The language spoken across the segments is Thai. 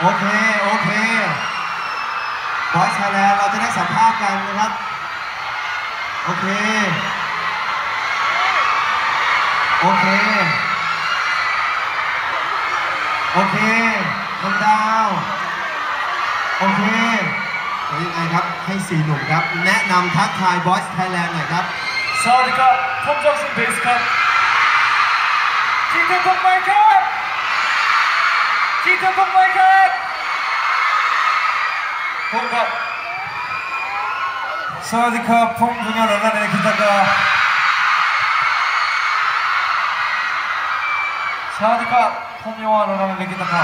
โอเค โอเคบอยไทยแลนด์เราจะได้สัมภาษณ์กันนะครับ โอเค โอเค โอเคน้องดาว โอเคเดี๋ยวยังไงครับ ให้สี่หนุ่มครับ แนะนำทักทายบอยไทยแลนด์หน่อยครับ สวัสดีครับผมจอห์นสันเบสครับคิดถึงผมไหมครับ Kita perbaikan. Pongka. Sawadika pongpunga lalane kita ka. Sawadika pongpunga lalane kita ka.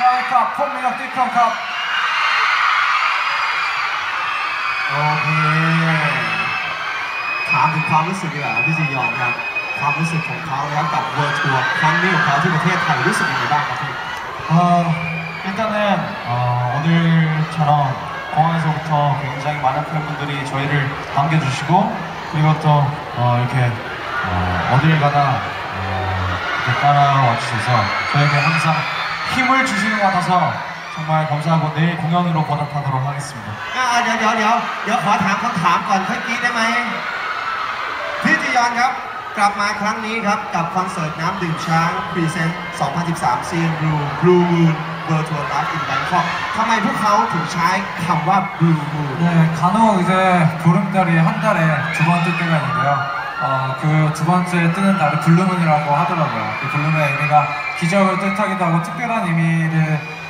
Sawadika pongpunga kita ka. Okay. ถามถึงความรู้สึกดีกว่าพี่จียอนครับ ความรู้สึกของเขานะครับกับเวิร์ทัวร์ครั้งนี้ของเขาที่ประเทศไทยรู้สึกยังไงบ้างครับพี่ 어, 일단은 어, 오늘처럼 공항에서부터 굉장히 많은 팬분들이 저희를 반겨주시고 그리고 또 어, 이렇게 어, 딜 가나 어, 이렇게 따라와 주셔서 저에게 항상 힘을 주시는 것 같아서 정말 감사하고 내일 공연으로 보답하도록 하겠습니다. อ่าเดี๋ยวเดี๋ยวเดี๋ยวเดี๋ยวขอถามคำถามก่อนค่อยกรีดได้ไหมพี่จียอนครับ กลับมาครั้งนี้ครับ กับคอนเสิร์ตน้ำดื่มช้างพรีเซนต์ 2013 ซีนบลูบลูมูนเวิร์ทัวร์ไลฟ์อินแบงคอกทำไมพวกเขาถึงใช้คำว่า Blue Moon 네, 간혹 이제 보름달이 한 달에 두 번 뜰 때가 있는데요. 어, 그 두 번째 뜨는 달이 블루문이라고 하더라고요. 그 블루문의 의미가 기적을 뜻하기도 하고 특별한 의미를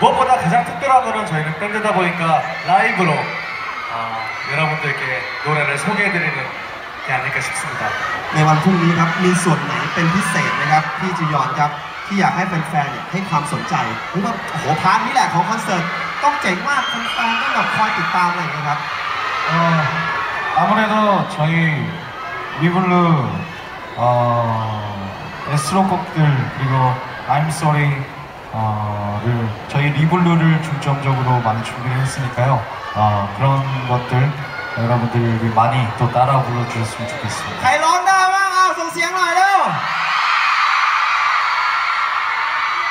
무엇보다 가장 특별한 거는 저희는 밴드다 보니까 라이브로 어, 여러분들께 노래를 소개해드리는 게 아닐까 싶습니다. ในวันพรุ่งนี้ครับ มีส่วนไหนเป็นพิเศษนะครับ พี่จียอนครับ ที่อยากให้แฟนๆ เนี่ยให้ความสนใจหรือว่าโอ้โห พาร์ทนี้แหละของคอนเสิร์ต ต้องเจ๋งมากแฟนๆต้องแบบคอยติดตามอะไรอย่างเงี้ยครับ 어, 아무래도 저희 리블루 어, 에스로곡들 그리고 I'm Sorry 어, 를 저희 리블루를 중점적으로 많이 준비를 했으니까요. 어, 그런 것들 여러분들이 많이 또 따라 불러주셨으면 좋겠습니다. ใครร้องได้บ้างอ้าวส่งเสียงหน่อยเร็ว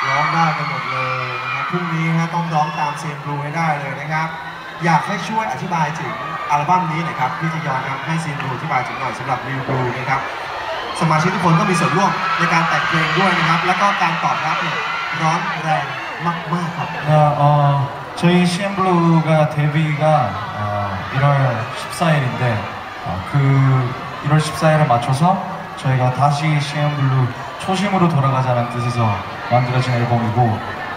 ร้องได้กันหมดเลยนะครับพรุ่งนี้นะต้องร้องตามเซียนบลูให้ได้เลยนะครับ อยากให้ช่วยอธิบายถึงอัลบั้มนี้หน่อยครับพี่จียอนครับให้เซียนบลูอธิบายถึงหน่อยสำหรับรีบลูนะครับสมาชิกทุกคนก็มีส่วนร่วมในการแต่งเพลงด้วยนะครับ แล้วก็การตอบรับเนี่ย ร้อนแรงมากๆครับ 네, 어, 저희 CN블루가 데뷔가 어, 1월 14일인데 어, 그 1월 14일에 맞춰서 저희가 다시 CN블루 초심으로 돌아가자는 뜻에서 만들어진 앨범이고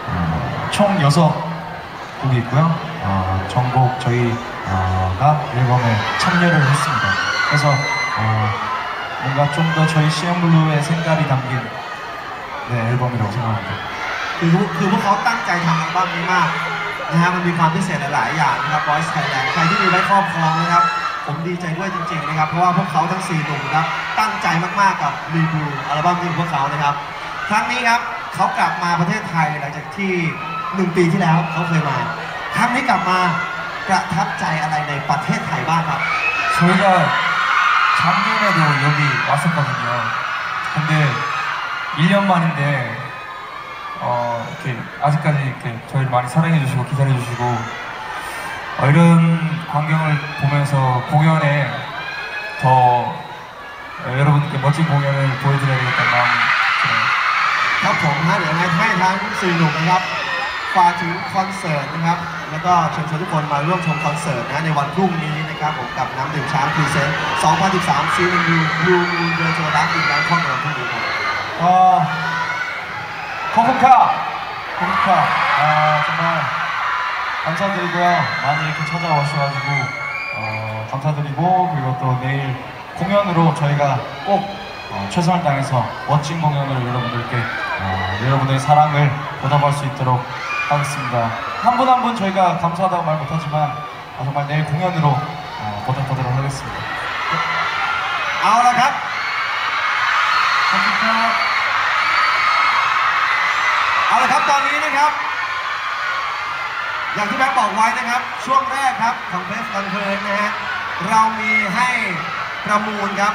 어, 총 6곡이 있고요. 어, 전곡 저희가 앨범에 참여를 했습니다. 그래서 어, 뭔가 좀 더 저희 CN블루의 생각이 담긴 네, 앨범이라고 생각합니다. คือคือพวกเขาตั้งใจทำอัลบั้มนี้มากนะฮะมันมีความพิเศษหลายๆอย่างนะครับ Boys Thailand ใครที่มีไว้ครอบครองนะครับ ผมดีใจด้วยจริงๆนะครับ เพราะว่าพวกเขาทั้ง 4 หนุ่มนะครับ ตั้งใจมากๆกับรีบูอัลบั้มนี้ของพวกเขานะครับ ครั้งนี้ครับเขากลับมาประเทศไทยหลังจากที่ 1 ปีที่แล้วเขาเคยมา ครั้งนี้กลับมาประทับใจอะไรในประเทศไทยบ้างครับ 저희가 작년에도 여기 왔었거든요. 근데 1년 만인데 어, 이렇게 아직까지 이렇게 저희를 많이 사랑해주시고 기다려주시고 어, 이런 광경을 보면서 공연에 더 여러분께 멋진 공연을 보여드려야 겠다는 마음 ครับผมนะเดี๋ยวให้ให้ทั้งสี่หนุ่มนะครับฝากถึงคอนเสิร์ตนะครับ แล้วก็เชิญชวนทุกคนมาร่วมชมคอนเสิร์ตนะในวันพรุ่งนี้นะครับผมกับน้ำดื่มช้างพรีเซนต์2013ซีรีส์ยูยูเดอร์โจดักอินแบงคอกในวันพรุ่งนี้ครับ 코코카! 코코카. 아, 정말 감사드리고요. 많이 이렇게 찾아와 주셔가지고, 어, 감사드리고, 그리고 또 내일 공연으로 저희가 꼭 어, 최선을 다해서 멋진 공연을 여러분들께, 어, 여러분의 사랑을 보답할 수 있도록 하겠습니다. 한 분 한 분 저희가 감사하다고 말 못하지만, 아, 정말 내일 공연으로 어, 보답하도록 하겠습니다. 아라갑! นะครับ อย่างที่แบงค์บอกไว้นะครับ ช่วงแรกครับของเพสกันเพลินนะฮะเรามีให้ประมูลครับ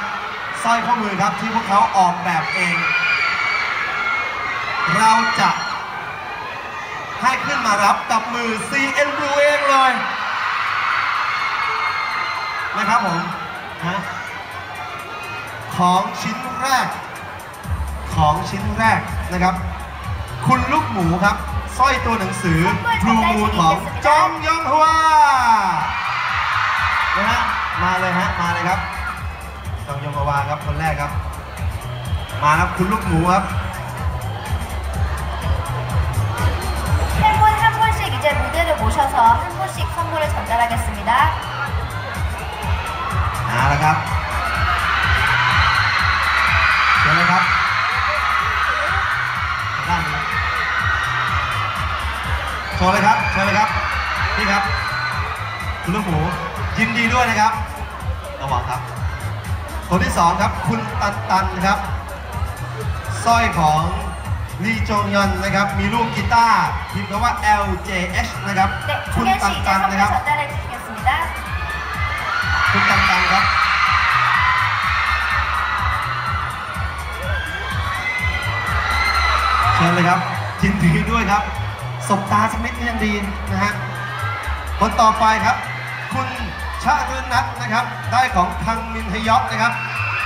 สร้อยข้อมือครับที่พวกเขาออกแบบเอง เราจะให้ขึ้นมารับกับมือ CN Blue เองเลยนะครับผมนะของชิ้นแรก ของชิ้นแรกนะครับ คุณลูกหมูครับ สร้อยตัวหนังสือ Blue Moon ของจองยองฮวานะฮะมาเลยฮะมาเลยครับจองยองฮวาครับคนแรกครับ มาครับคุณลูกหมูครับ 한 분 한 분씩 이제 무대를 모셔서 한 분씩 선물을 전달하겠습니다. มาแล้วครับ โชว์เลยครับเชิญเลยครับนี่ครับ คุณลูกหมูยินดีด้วยนะครับระวังครับ คนที่สองครับ คุณตันตันครับสร้อยของลีจงยอนนะครับ มีลูกกีตาร์พิมพ์คำว่า LJH นะครับ คุณตันตันนะครับ คุณตันตันครับเชิญเลยครับยินดีด้วยครับ สบตาสักนิดก็ยังดีนะฮะ คนต่อไปครับ คุณชารุนัทนะครับ ได้ของคังมินฮยอกนะครับ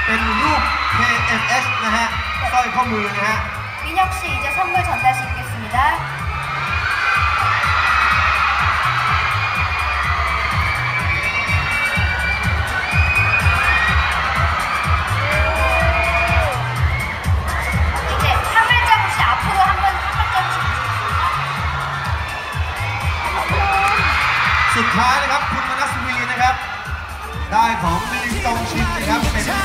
เป็นรูป KMS นะฮะสร้อยข้อมือนะฮะ 민혁 씨 이제 선물 전달시키겠습니다. ครับ ได้ของลีจงชินนะครับ เป็น